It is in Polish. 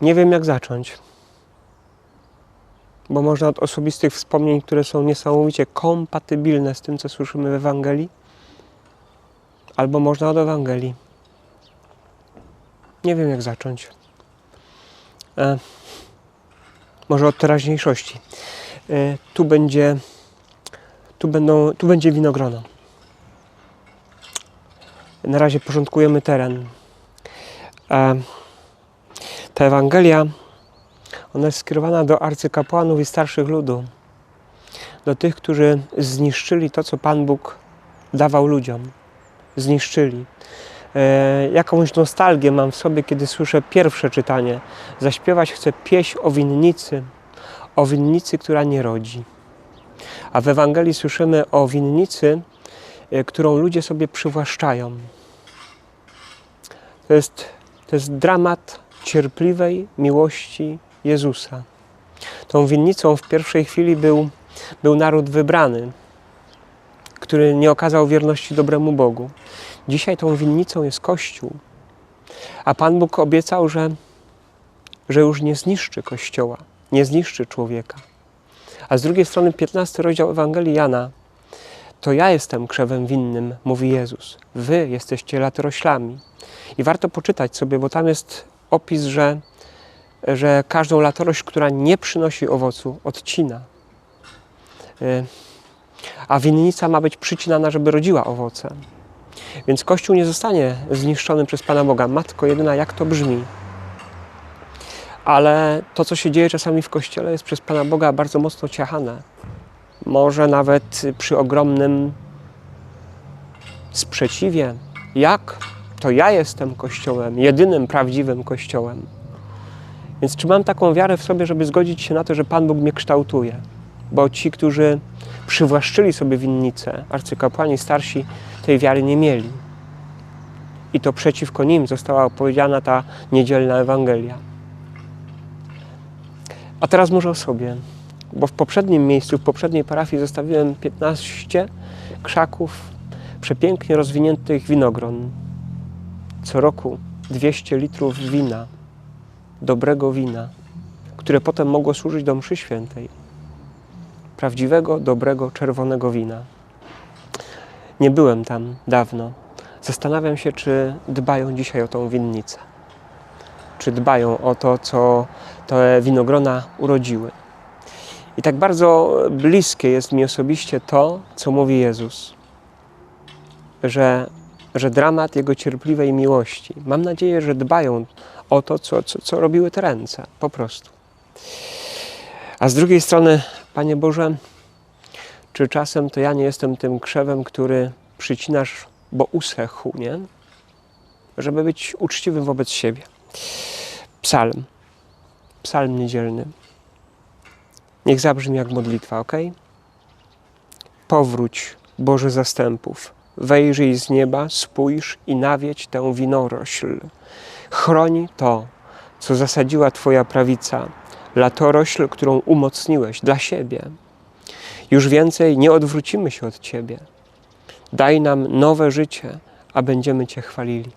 Nie wiem, jak zacząć. Bo można od osobistych wspomnień, które są niesamowicie kompatybilne z tym, co słyszymy w Ewangelii, albo można od Ewangelii. Nie wiem, jak zacząć. E, może od teraźniejszości. E, tu będzie, tu będą, tu będzie winogrono. Na razie porządkujemy teren. E, ta Ewangelia, ona jest skierowana do arcykapłanów i starszych ludu, do tych, którzy zniszczyli to, co Pan Bóg dawał ludziom. Zniszczyli. E, jakąś nostalgię mam w sobie, kiedy słyszę pierwsze czytanie. Zaśpiewać chcę pieśń o winnicy, o winnicy, która nie rodzi. A w Ewangelii słyszymy o winnicy, e, którą ludzie sobie przywłaszczają. To jest, to jest dramat cierpliwej miłości Jezusa. Tą winnicą w pierwszej chwili był, był naród wybrany, który nie okazał wierności dobremu Bogu. Dzisiaj tą winnicą jest Kościół. A Pan Bóg obiecał, że, że już nie zniszczy Kościoła, nie zniszczy człowieka. A z drugiej strony 15 rozdział Ewangelii Jana to ja jestem krzewem winnym, mówi Jezus. Wy jesteście latoroślami. I warto poczytać sobie, bo tam jest opis, że, że każdą latorośl, która nie przynosi owocu, odcina. Y, A winnica ma być przycinana, żeby rodziła owoce. Więc Kościół nie zostanie zniszczony przez Pana Boga. Matko jedyna, jak to brzmi. Ale to, co się dzieje czasami w Kościele, jest przez Pana Boga bardzo mocno ciachane. Może nawet przy ogromnym sprzeciwie. Jak? To ja jestem Kościołem, jedynym prawdziwym Kościołem. Więc czy mam taką wiarę w sobie, żeby zgodzić się na to, że Pan Bóg mnie kształtuje? Bo ci, którzy przywłaszczyli sobie winnicę, arcykapłani starsi, tej wiary nie mieli. I to przeciwko nim została opowiedziana ta niedzielna Ewangelia. A teraz może o sobie, bo w poprzednim miejscu, w poprzedniej parafii zostawiłem 15 krzaków przepięknie rozwiniętych winogron. Co roku 200 litrów wina, dobrego wina, które potem mogło służyć do mszy świętej. Prawdziwego, dobrego, czerwonego wina. Nie byłem tam dawno. Zastanawiam się, czy dbają dzisiaj o tą winnicę. Czy dbają o to, co te winogrona urodziły. I tak bardzo bliskie jest mi osobiście to, co mówi Jezus. Że, że dramat Jego cierpliwej miłości. Mam nadzieję, że dbają o to, co, co, co robiły te ręce. Po prostu. A z drugiej strony, Panie Boże, czy czasem to ja nie jestem tym krzewem, który przycinasz, bo usechł, nie? Żeby być uczciwym wobec siebie. Psalm. Psalm niedzielny. Niech zabrzmi jak modlitwa, ok? Powróć, Boże zastępów. Wejrzyj z nieba, spójrz i nawiedź tę winorośl. Chroni to, co zasadziła Twoja prawica, latorośl, którą umocniłeś dla siebie. Już więcej nie odwrócimy się od Ciebie. Daj nam nowe życie, a będziemy Cię chwalili.